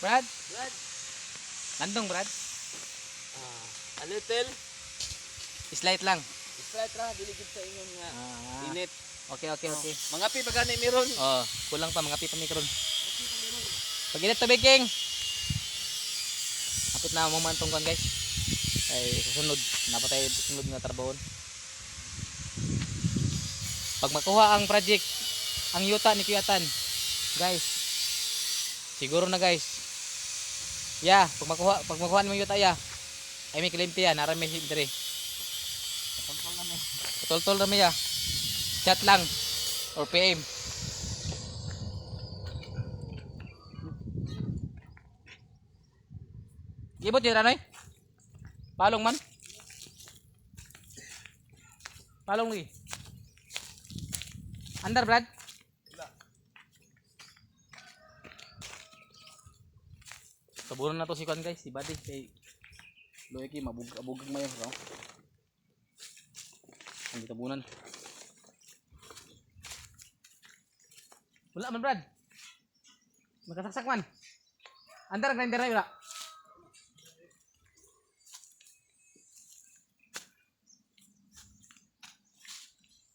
Brad, Brad, landong Brad. ah, a little, Slight lang. straight ra, diligid sa ingon nga. Ah, Init. okay, okay, okay. Mga pi pa gani meron. Oh, kulang pa mga pipa mikron. Pag init tubig king. Apit na mo man tong guys. Ay susunod, napatay susunod nga trabaho. Pag makuha ang project, ang yuta ni Kuyatan, guys. Siguro na guys. Ya, pag makuha, pag makuha mo yuta ya. Ay may kliyente ya, nara may hindre. Kampal na may. Tol-tol na ya. Chat lang or PM. Gibot yun ano Palong man. Palong lagi. Andar Brad. Tabunan na to si Kwan guys, si Buddy. Kay Loyki, mabug-abugag mayo. No? Ang tabunan. Wala man Brad. Magkasaksak man. Andar grinder na wala.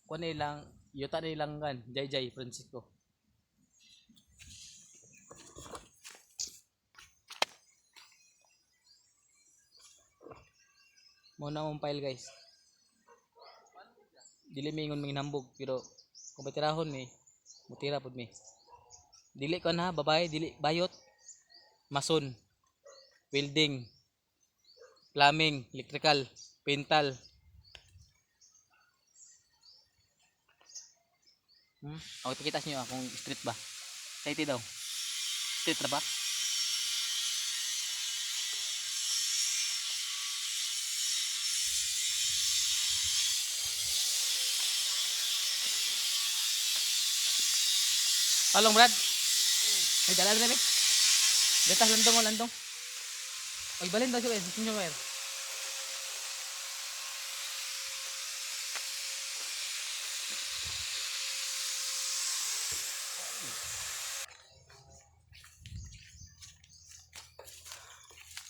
Kuha nilang, yuta nilang kan, Jai Jai Francisco. Muna mong file guys. Dili mi ingon ming nambog pero kung batirahon mi mutira pud mi. Dili ko na babae, dili bayot. Mason. Welding. Plumbing, electrical, pintal. Hmm? Okay, pakita niyo akong street ba? Iti daw. Street na ba? Palong Brad. May dala na rin. Detas landong o landong. Oy, balin daw siya. Gusto nyo mer.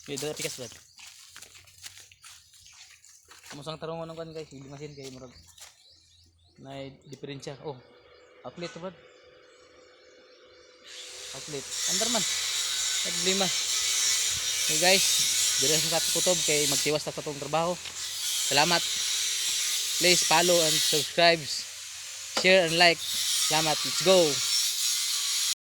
Wait, dala pikas Brad. Kamusang tarungan ng kan guys. Hindi masin kay Murag. Na diferensya. Oh, to Brad. Outlet. Andar man. Problema. Okay guys, dire sa kutob kay magtiwas ta sa tong trabaho. Salamat. Please follow and subscribe. Share and like. Salamat. Let's go.